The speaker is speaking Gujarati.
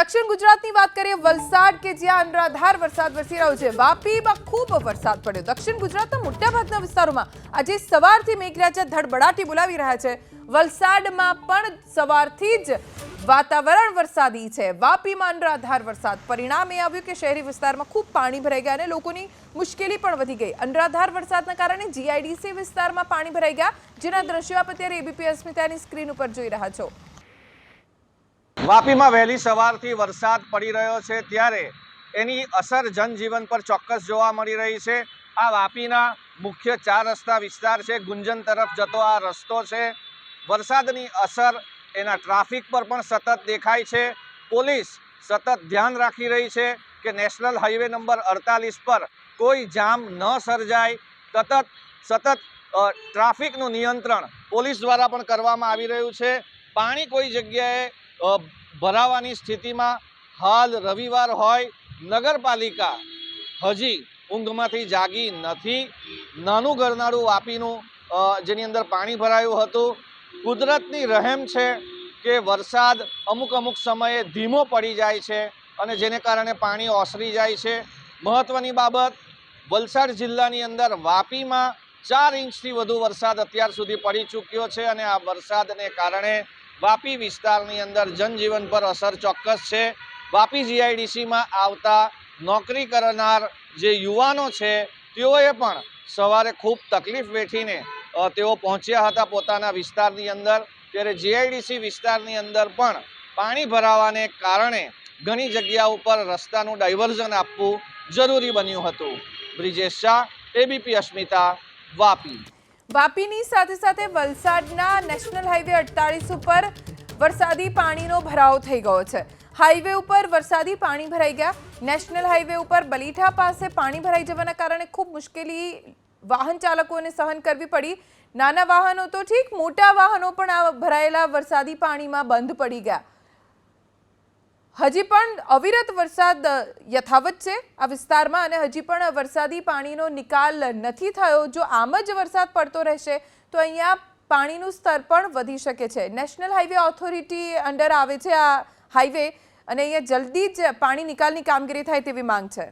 દક્ષિણ ગુજરાતની વાત કરીએ, વલસાડ કે જ્યાં અનરાધાર વરસાદ વરસી રહ્યો છે. વાપીમાં ખૂબ વરસાદ પડ્યો. દક્ષિણ ગુજરાતના મોટાભાગના વિસ્તારોમાં આજે સવારથી મેઘરાજા ધડબડાટી બોલાવી રહ્યા છે. વલસાડમાં પણ સવારથી જ વાતાવરણ વરસાદી છે. વાપીમાં અનરાધાર વરસાદ. પરિણામ આવ્યું કે શહેરી વિસ્તારમાં ખૂબ પાણી ભરાઈ ગયા અને લોકોની મુશ્કેલી પણ વધી ગઈ. અનરાધાર વરસાદના કારણે જીઆઈડીસી વિસ્તારમાં પાણી ભરાઈ ગયા, જેના દ્રશ્યો આપ અત્યારે એબીપી અસ્મિતાની સ્ક્રીન ઉપર જોઈ રહ્યા છો. વાપીમાં વહેલી સવારથી વરસાદ પડી રહ્યો છે ત્યારે એની અસર જનજીવન પર ચોક્કસ જોવા મળી રહી છે. આ વાપીના મુખ્ય ચાર રસ્તા વિસ્તાર છે. ગુંજન તરફ જતો આ રસ્તો છે. વરસાદની અસર એના ટ્રાફિક પર પણ સતત દેખાય છે. પોલીસ સતત ધ્યાન રાખી રહી છે કે નેશનલ હાઈવે નંબર અડતાલીસ પર કોઈ જામ ન સર્જાય. સતત સતત ટ્રાફિકનું નિયંત્રણ પોલીસ દ્વારા પણ કરવામાં આવી રહ્યું છે. પાણી કોઈ જગ્યાએ ભરાવાની સ્થિતિમાં હાલ રવિવાર હોય, નગરપાલિકા હજી ઊંઘમાંથી જાગી નથી. નાનું ગરનાળું વાપીનું જેની અંદર પાણી ભરાયું હતું. કુદરતની રહેમ છે કે વરસાદ અમુક અમુક સમયે ધીમો પડી જાય છે અને જેને કારણે પાણી ઓસરી જાય છે. મહત્ત્વની બાબત, વલસાડ જિલ્લાની અંદર વાપીમાં ચાર ઇંચથી વધુ વરસાદ અત્યાર સુધી પડી ચૂક્યો છે અને આ વરસાદને કારણે વાપી વિસ્તારની અંદર જનજીવન પર અસર ચોક્કસ છે. વાપી જીઆઈડીસીમાં આવતા નોકરી કરનાર જે યુવાનો છે, તેઓએ પણ સવારે ખૂબ તકલીફ વેઠીને તેઓ પહોંચ્યા હતા પોતાના વિસ્તારની અંદર. ત્યારે જીઆઈડીસી વિસ્તારની અંદર પણ પાણી ભરાવાને કારણે ઘણી જગ્યા ઉપર રસ્તાનું ડાયવર્ઝન આપવું જરૂરી બન્યું હતું. બ્રિજેશ શાહ, એબીપી અસ્મિતા, વાપી. વાપીની સાથે સાથે વલસાડના નેશનલ હાઈવે અડતાલીસ ઉપર વરસાદી પાણીનો ભરાવ થઈ ગયો છે. હાઈવે ઉપર વરસાદી પાણી ભરાઈ ગયા. નેશનલ હાઈવે ઉપર બલીઠા પાસે પાણી ભરાઈ જવાના કારણે ખૂબ મુશ્કેલી વાહન ચાલકોને સહન કરવી પડી. નાના વાહનો તો ઠીક, મોટા વાહનો પણ આ ભરાયેલા વરસાદી પાણીમાં બંધ પડી ગયા. હજી પણ અવિરત વરસાદ યથાવત છે આ વિસ્તારમાં અને હજી પણ વરસાદી પાણીનો નિકાલ નથી થયો. જો આમ જ વરસાદ પડતો રહેશે, તો અહીંયા પાણીનું સ્તર પણ વધી શકે છે. નેશનલ હાઈવે ઓથોરિટી અંડર આવે છે આ હાઈવે અને અહીંયા જલ્દી જ પાણી નિકાલની કામગીરી થાય તેવી માંગ છે.